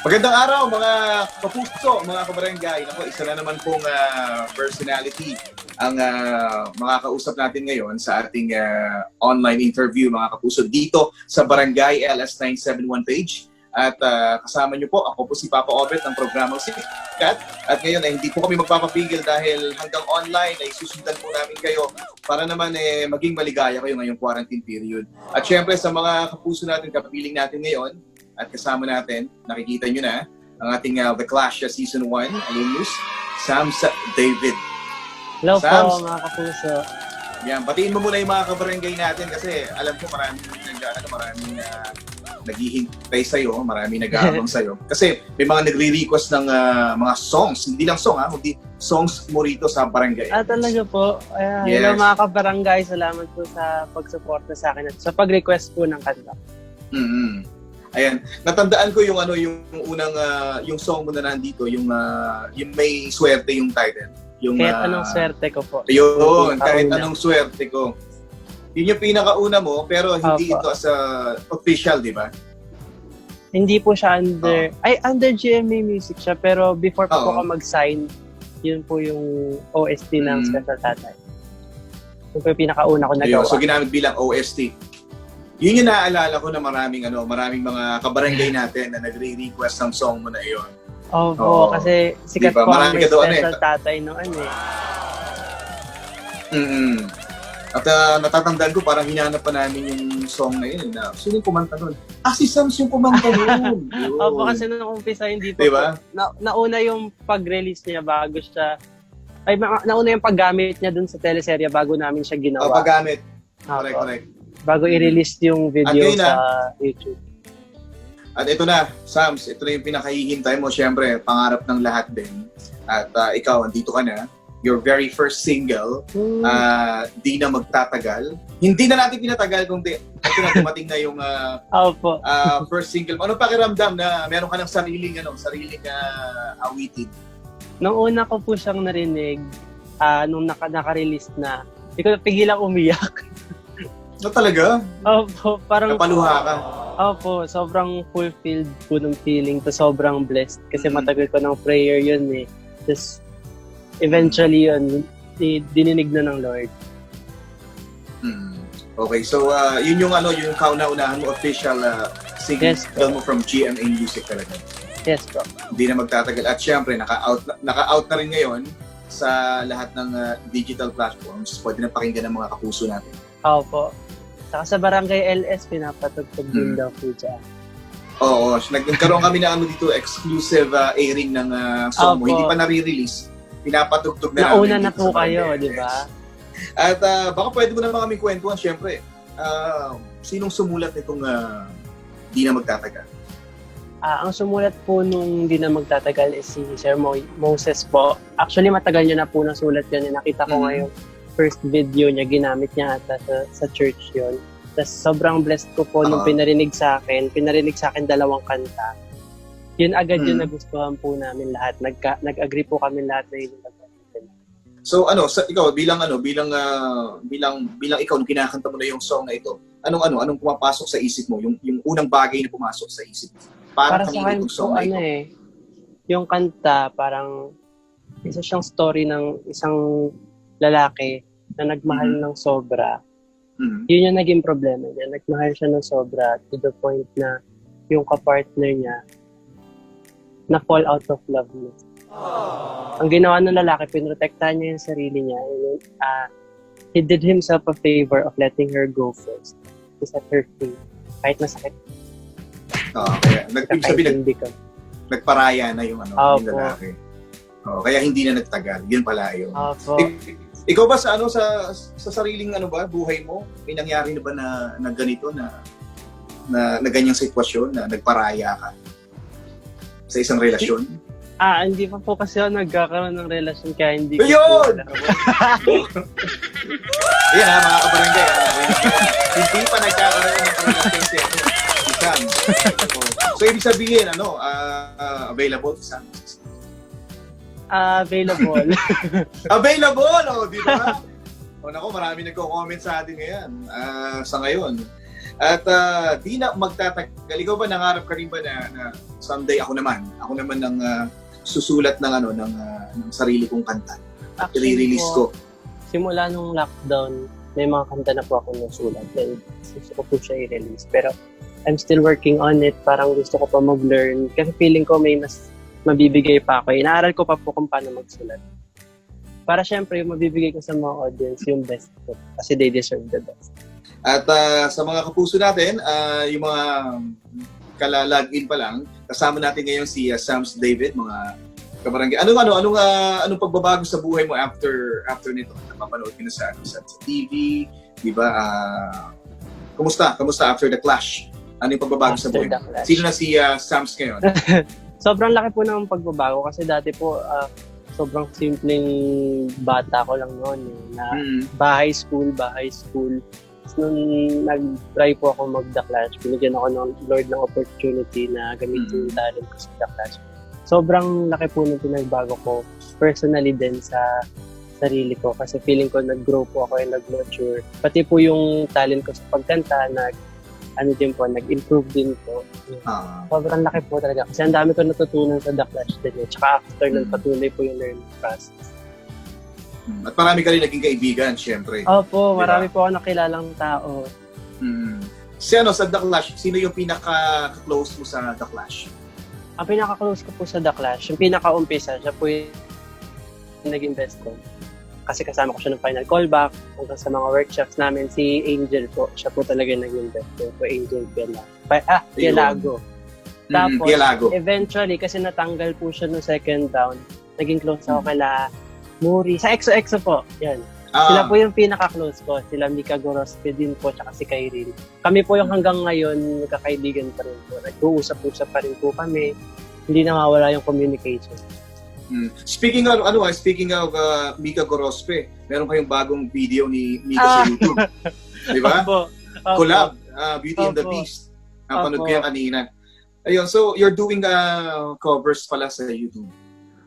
Magandang araw mga kapuso, mga kabarangay. Ako, isa na naman pong ah, personality ang ah, makakausap natin ngayon sa ating ah, online interview mga kapuso dito sa Barangay LS 971 page. At ah, kasama niyo po, ako po si Papa Obet ng programang Sikat. At ngayon ay hindi po kami magpapapigil dahil hanggang online ay susundan po namin kayo para naman eh, maging maligaya kayo ngayong quarantine period. At syempre sa mga kapuso natin, kapiling natin ngayon, at kasama natin, nakikita nyo na, ang ating uh, The Clash Season 1 alumnus, Sam Sa- David. Hello Sams. po mga kapuso. Yan, batiin mo muna yung mga kabarangay natin kasi alam ko maraming nag, ano, maraming uh, naghihintay sa'yo, maraming nag-aabang sa'yo. Kasi may mga nagre-request ng uh, mga songs, hindi lang song ha, kundi songs mo rito sa barangay. Ah, talaga po. Ayan, Yes. Hello mga kabarangay. Salamat po sa pagsuporta sa akin at sa pag-request po ng kanta. mm Ayan, natandaan ko yung ano yung unang ah, yung song mo na nandito, yung ah, yung may swerte yung title. Yung Kahit ah, anong swerte ko po. Yun, Yung kahit pinakauna. anong swerte ko. Yun yung pinakauna mo, pero hindi Opo. ito as a official, di ba? Hindi po siya under, ay under GMA Music siya, pero before pa po Oo. ako mag-sign, yun po yung OST ng Mm. Special Tatay. Yun po yung pinakauna ko Ayun, nagawa. so ginamit bilang OST. Yun yung naaalala ko na maraming ano, maraming mga kabarangay natin na nagre-request ng song mo na iyon. Oo. kasi sikat Diba? po ang may doon eh. Special Tatay noon eh. mm At ah, natatandaan ko parang hinanap pa namin yung song na yun. Na, sino yung kumanta nun? Ah, si Sams yung kumanta nun. Opo, kasi nung umpisa hindi po Diba? po- na, nauna yung pag-release niya bago siya ay nauna yung paggamit niya dun sa teleserye bago namin siya Oh, ginawa. paggamit. Opo. Correct, correct. Bago i-release yung video sa YouTube. At ito na, Sams, ito na yung pinakahihintay mo. Siyempre, pangarap ng lahat din. At ah, ikaw, andito ka na. Your very first single, Hmm. ah, di na magtatagal. Hindi na natin pinatagal kung di, ito na dumating na yung ah, Opo. ah, first single. Ano pakiramdam na meron ka ng sariling, ano, sariling ah, awitin? Nung una ko po siyang narinig, ah nung naka, naka-release na, hindi ko napigilang umiyak. No talaga? Opo, parang... Napaluha ka? Opo, sobrang fulfilled po ng feeling to sobrang blessed kasi Mhm. matagal ko ng prayer yun eh. Tapos eventually yun, di- dininig na ng Lord. Hmm. Okay, so ah, yun yung ano, yung kauna-unahan mo official ah, single Yes, mo from GMA Music talaga. Yes po. hindi na magtatagal. At syempre, naka-out, na- naka-out na rin ngayon sa lahat ng uh, digital platforms. Pwede na pakinggan ng mga kapuso natin. Opo. Saka sa Barangay LS, pinapatugtog din Hmm. daw po dyan. Oo, nagkaroon kami ng ano dito, exclusive uh, airing ng uh, song mo. Hindi pa nare-release. Pinapatugtog na Nauna namin na dito po sa kayo, Barangay di ba? LS. At uh, baka pwede mo naman kami kwentuhan, syempre. Uh, sinong sumulat nitong uh, di na magtatagal? Ah, ang sumulat po nung di na magtatagal is si Sir Mo- Moses po. Actually, matagal niya na po nasulat yun. Eh. Nakita ko Mhm. nga yung first video niya, ginamit niya ata sa, sa church yun. Tapos sobrang blessed ko po nung Oo. pinarinig sa akin. Pinarinig sa akin dalawang kanta. Yun agad yung Mhm. nagustuhan po namin lahat. Nagka, nag-agree po kami lahat na yun. yung gagamitin. So ano, sa ikaw bilang ano, bilang ah, bilang bilang ikaw nung kinakanta mo na yung song na ito. Anong ano, anong pumapasok sa isip mo? Yung yung unang bagay na pumasok sa isip mo? Para Para sa akin itong po, song na ano ito? eh, yung kanta, parang isa siyang story ng isang lalaki na nagmahal Mhm. ng sobra. Mhm. Yun yung naging problema niya. Nagmahal siya ng sobra to the point na yung kapartner niya na fall out of love niya. Ang ginawa ng lalaki, pinrotektahan niya yung sarili niya. And, ah, he did himself a favor of letting her go first. To set her free. Kahit masakit. Oo, kaya nag, ibig sabihin, nag, Kakaintindi ka. nagparaya na yung ano, Opo. yung lalaki. Oo, kaya hindi na nagtagal. Yun pala yun. Opo. Ik- ikaw ba sa ano sa sa sariling ano ba buhay mo may nangyari na ba na, na ganito na na, na ganyang sitwasyon na nagparaya ka sa isang relasyon? Ah, hindi pa po kasi ako nagkakaroon ng relasyon kaya hindi ko Ayun! Ayan ha, mga kabarangay. ha, hindi pa nagkakaroon ng relasyon si, ano, si Sam. So, ibig sabihin, ano, ah, ah, available si Sam. Available. Available! O, di ba? o, nako, marami nagko-comment sa atin ngayon. ah, sa ngayon. At ah, di na magtatagal. Ikaw ba nangarap ka rin ba na, na someday ako naman, ako naman ang ah, susulat ng ano ng, ah, ng sarili kong kanta. I-release ko. simula nung lockdown, may mga kanta na po ako nasulat. Then, gusto ko po siya i-release. Pero, I'm still working on it. Parang gusto ko pa mag-learn. Kasi feeling ko may mas mabibigay pa ako. Inaaral ko pa po kung paano magsulat. Para syempre, yung mabibigay ko sa mga audience, yung best ko. Kasi they deserve the best. At ah, sa mga kapuso natin, ah, yung mga kala-login pa lang, kasama natin ngayon si ah, Sams David, mga kabarangay. Anong ano anong ah, anong pagbabago sa buhay mo after after nito? Napapanood ka na sa ano, sa, sa TV, di ba? Ah, kumusta? Kumusta after the clash? Ano yung pagbabago sa After buhay the mo? Sino na si ah, Sams ngayon? Sobrang laki po ng pagbabago kasi dati po, ah, sobrang simpleng bata ko lang noon. Eh, na Hmm. bahay school, bahay school. Tapos nung nag-try po ako mag-The Clash, binigyan ako ng Lord ng opportunity na gamitin yung talent ko sa The Clash. Sobrang laki po ng pinagbago ko personally din sa sarili ko kasi feeling ko nag-grow po ako and nag-mature. Pati po yung talent ko sa pagkanta, nag, ano din po, nag-improve din po. Ah, Sobrang laki po talaga kasi ang dami ko natutunan sa The Clash din. Eh. Tsaka after nun, Mm. patuloy po yung learning process. at marami ka rin naging kaibigan, syempre. Opo, Diba? marami po ako nakilalang tao. Hmm. Si ano, sa The Clash, sino yung pinaka-close mo sa The Clash? Ang pinaka-close ko po sa The Clash, yung pinaka-umpisa, siya po yung naging best friend. Kasi kasama ko siya ng final callback, hanggang sa mga workshops namin, si Angel po, siya po talaga yung naging best friend ko, Angel Piala. Pa- ah, Ayun. Pialago. Hmm, Tapos, Pialago. Eventually, kasi natanggal po siya no second round, naging close ako Hmm. kala Muri. Sa EXO-EXO po, yan. Ah, Sila po yung pinaka-close ko. Sila Mika Gorospe din po, tsaka si Kyril. Kami po yung hanggang ngayon, magkakaibigan pa rin po. Nag-uusap-usap pa rin po kami. Hindi nawawala yung communication. Hmm. Speaking of ano ah, speaking of uh, Mika Gorospe, meron kayong bagong video ni Mika sa Ah. YouTube. 'Di ba? Opo. Opo. Collab, ah, Beauty and the Opo. Beast. Napanood ko Opo. yan kanina. Ayun, so you're doing uh, covers pala sa YouTube.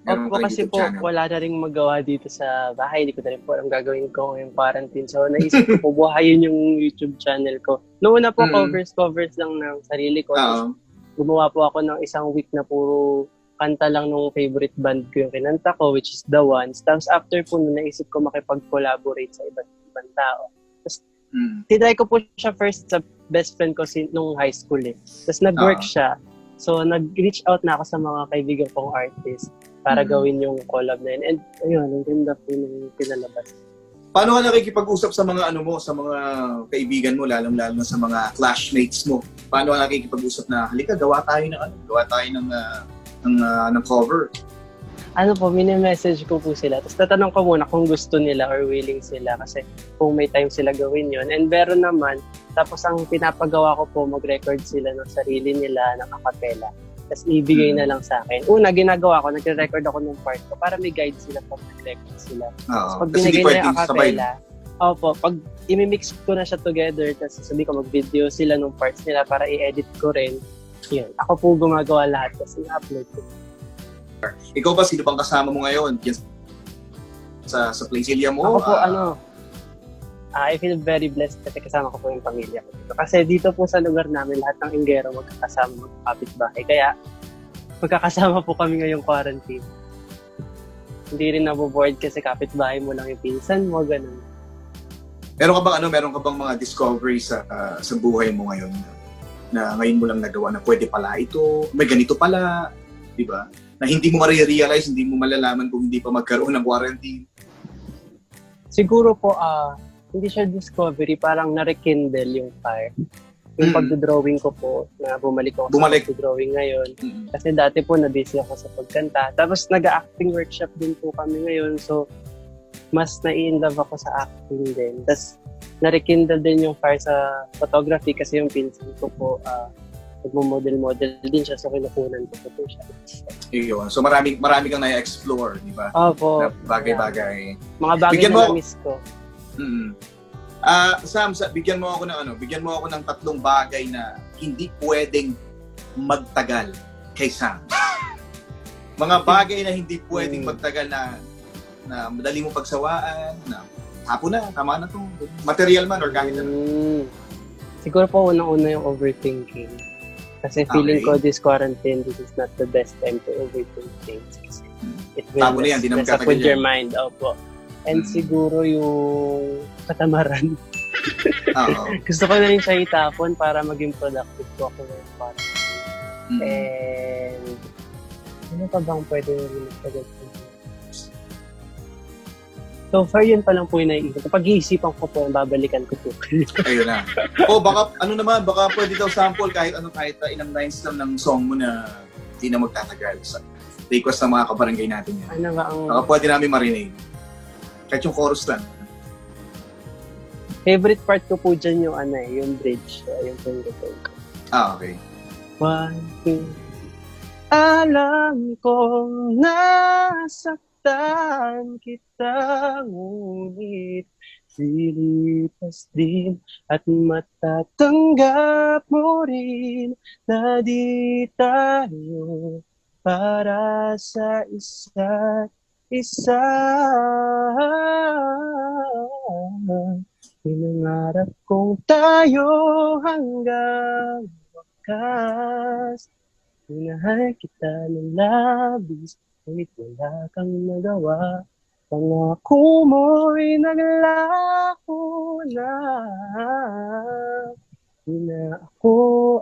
Meron Opo, kasi YouTube po, channel. wala na rin magawa dito sa bahay. Hindi ko na rin po alam gagawin ko ngayong quarantine. So, naisip ko po, buhayin yung YouTube channel ko. Noong una po, Mm. covers-covers lang ng sarili ko. Tapos, gumawa po ako ng isang week na puro kanta lang nung favorite band ko yung kinanta ko, which is The Ones. Tapos after po nun, naisip ko makipag-collaborate sa iba't ibang tao. Hmm. Tinry ko po siya first sa best friend ko sin- nung high school eh. Tapos nag-work Ah. siya. So nag-reach out na ako sa mga kaibigan kong artist para Mhm. gawin yung collab na yun. And ayun, ang ganda po nung pinalabas. Paano ka nakikipag-usap sa mga ano mo, sa mga kaibigan mo, lalong-lalo na sa mga classmates mo? Paano ka nakikipag-usap na, halika, gawa tayo ng ano, gawa tayo ng, ah, ng, ah, ng cover. Ano po, mini-message ko po sila. Tapos tatanong ko muna kung gusto nila or willing sila kasi kung may time sila gawin yon And meron naman, tapos ang pinapagawa ko po, mag-record sila ng sarili nila ng acapella. Tapos ibigay Hmm. na lang sa akin. Una, ginagawa ko, nagre-record ako ng part ko para may guide sila pag nag-record sila. Oo. Pag binigay na yung acapella, opo, pag imimix ko na siya together, tapos sabi ko mag-video sila ng parts nila para i-edit ko rin, yun. Ako po gumagawa lahat kasi i-upload ko. Ikaw ba, sino bang kasama mo ngayon? Yes. Sa, sa Playzilia mo? Ako po, ah, ano, ah, I feel very blessed kasi kasama ko po yung pamilya ko dito. Kasi dito po sa lugar namin, lahat ng Inggero magkakasama, magkakapit bahay. Kaya, magkakasama po kami ngayong quarantine. Hindi rin naboboard kasi kapitbahay mo lang yung pinsan mo, ganun. Meron ka bang ano, meron ka bang mga discovery sa ah, sa buhay mo ngayon na ngayon mo lang nagawa na pwede pala ito, may ganito pala, di ba? Na hindi mo ma-realize, hindi mo malalaman kung hindi pa magkaroon ng quarantine. Siguro po, ah, hindi siya discovery, parang na-rekindle yung fire. Yung Mm. pagdodrawing ko po, na bumalik ako Bumalik. sa pagdodrawing ngayon. Mm. Kasi dati po na-busy ako sa pagkanta. Tapos nag-acting workshop din po kami ngayon. So, mas nai-inlove ako sa acting din. Tapos, na-rekindle din yung fire sa photography kasi yung pinsan ko po, uh, nagmo-model-model din siya. So, kinukunan ko po siya. Yun. So marami marami kang na-explore, di ba? Opo. Na bagay-bagay. Mga bagay Bigyan na mo- na-miss ko. Mm. Ah, Sam, sa, bigyan mo ako ng ano, bigyan mo ako ng tatlong bagay na hindi pwedeng magtagal kay Sam. Mga bagay na hindi pwedeng Mm. magtagal na na madali mo pagsawaan, na hapon na, tama na to. Material man or kahit ano. Mm. Siguro po unang-una yung overthinking. Kasi feeling Okay. ko this quarantine, this is not the best time to overthink things. It will Tama na yan, mess up with your mind. Opo. And Mm. siguro yung katamaran. Gusto ko na rin siya itapon para maging productive ko ako ngayon. Para. Mm. And ano pa bang pwede rin magpagat So far, yun pa lang po yung naiisip. Pag iisipan ko po, babalikan ko po. Ayun na. O baka, ano naman, baka pwede daw sample kahit ano, kahit uh, ilang lines lang ng song mo na hindi na magtatagal. Sa request ng mga kabarangay natin yan. ano ba ang Baka pwede namin marinig. Kahit yung chorus lang. favorite part ko po dyan yung ano eh, yung bridge. Yung pinag ko. Ah, okay. One, two. Alam kong nasaktan kita, ngunit silipas din at matatanggap mo rin na di tayo para sa isa't isa. Pinangarap kong tayo hanggang wakas. Minahal kita ng labis, ngunit wala kang nagawa. Pangako mo'y naglako na. Di na ako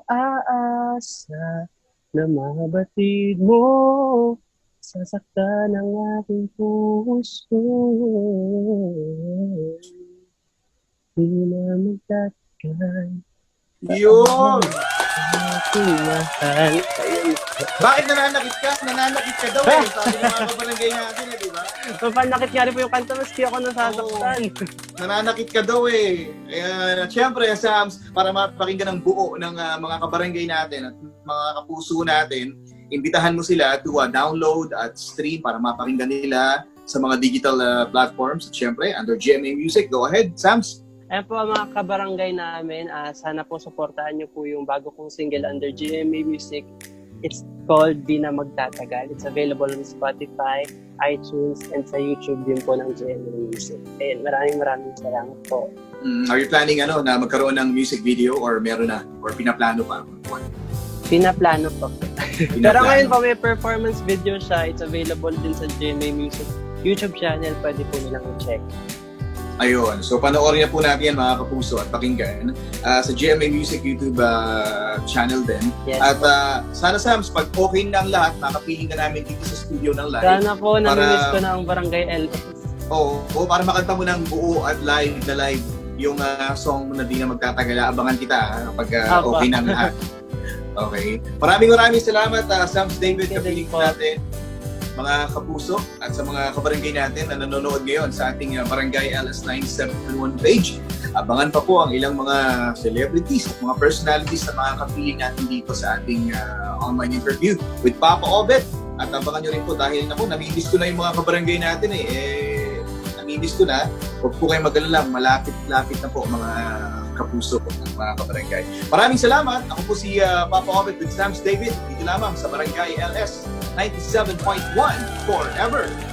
aasa na mabatid mo. Sasaktan ang aking puso. Di na magtatagal. Yun! Ayun. Bakit nananakit ka? Nananakit ka daw eh. Sabi ng mga kabarangay natin eh, di ba? Mapanakit nga rin po yung kanta, maski ako nasasaktan. Nananakit ka daw eh. Kaya, syempre, Sams, para mapakinggan ang buo ng ah, mga kabarangay natin at mga kapuso natin, imbitahan mo sila to ah, download at stream para mapakinggan nila sa mga digital ah, platforms. At syempre, under GMA Music. Go ahead, Sams. Ayan po ang mga kabarangay namin. ah, sana po supportahan niyo po yung bago kong single under GMA Music. It's called Di Na Magtatagal. It's available on Spotify, iTunes, and sa YouTube din po ng GMA Music. Ayan, maraming maraming salamat po. Mm, are you planning ano na magkaroon ng music video or meron na? Or pinaplano pa? Pinaplano po. Pero Pinaplano. ngayon po may performance video siya. It's available din sa GMA Music YouTube channel. Pwede po nilang i-check. Ayun. So panoorin na po natin yan mga kapuso at pakinggan ah, sa GMA Music YouTube ah, channel din. Yes. At ah, sana Sams, pag okay na ang lahat, makapiling ka namin dito sa studio ng live. Sana po, namimiss Para- ko na ang Barangay LS. Oo, oo, para makanta mo ng buo at live na live yung ah, song mo na di na magtatagal. Abangan kita ah, Apa. okay na ang lahat. Okay. Maraming maraming salamat uh, Sams David, kapiling po. natin mga kapuso at sa mga kabarangay natin na nanonood ngayon sa ating uh, Barangay LS 971 page. Abangan pa po ang ilang mga celebrities at mga personalities na mga kapiling natin dito sa ating uh, online interview with Papa Obet. At abangan nyo rin po dahil naku, namimiss ko na yung mga kabarangay natin eh. eh namimiss ko na. Huwag po kayong mag-alala, malapit-lapit na po mga kapuso po ng mga kabarangay. Maraming salamat. Ako po si uh, Papa Obet with Sams David. Dito lamang sa Barangay LS 97.1 forever.